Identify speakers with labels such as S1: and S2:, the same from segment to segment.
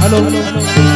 S1: hello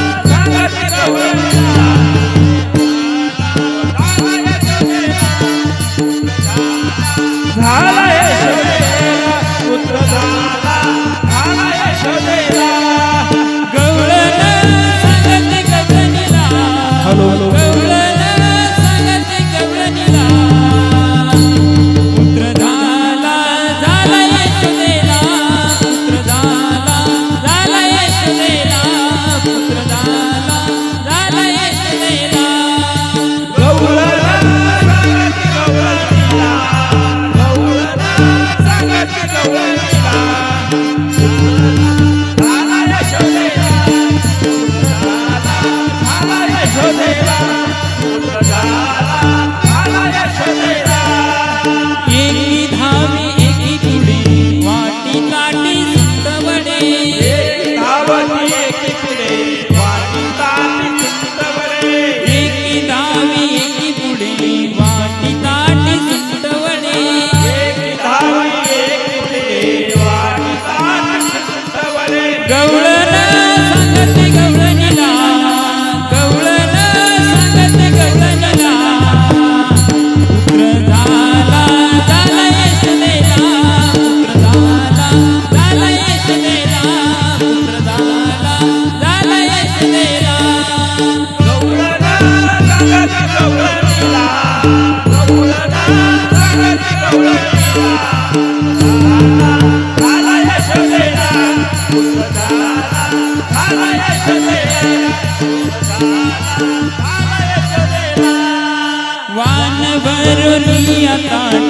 S2: દાન ભરુનિયા તાન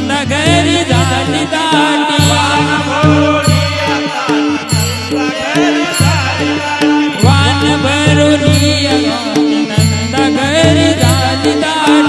S2: નંદ ઘર દાન દાન વાન ભરુનિયા નંદ ઘર દાન દાન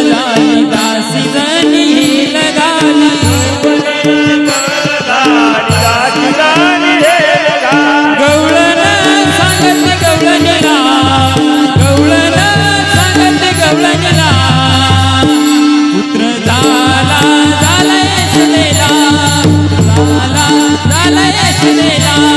S2: রে